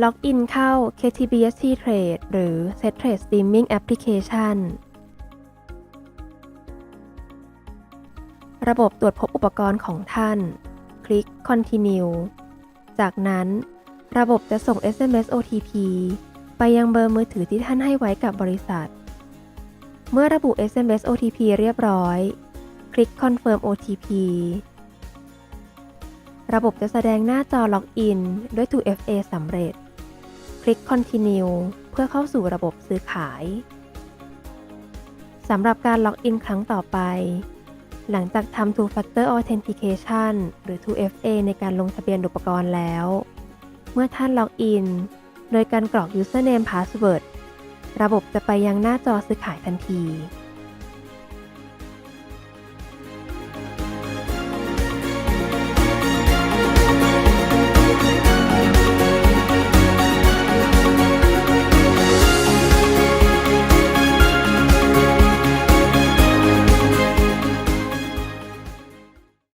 ล็อกอินเข้า KTBST Trade หรือ Set Trade Streaming Application ระบบตรวจพบอุปกรณ์ของท่าน คลิก Continue จากนั้น ระบบจะส่ง SMS OTP ไปยังเบอร์มือถือที่ท่านให้ไว้กับบริษัท เมื่อระบุ SMS OTP เรียบร้อย คลิก Confirm OTP ระบบจะแสดงหน้าจอล็อกอินด้วย 2FA สำเร็จ คลิก Continue เพื่อเข้าสู่ระบบซื้อขาย สำหรับการล็อกอินครั้งต่อไป หลังจากทำ Two Factor Authentication หรือ 2FA ในการลงทะเบียนอุปกรณ์แล้ว เมื่อท่านล็อกอิน โดยการกรอก Username Password ระบบจะไปยังหน้าจอซื้อขายทันที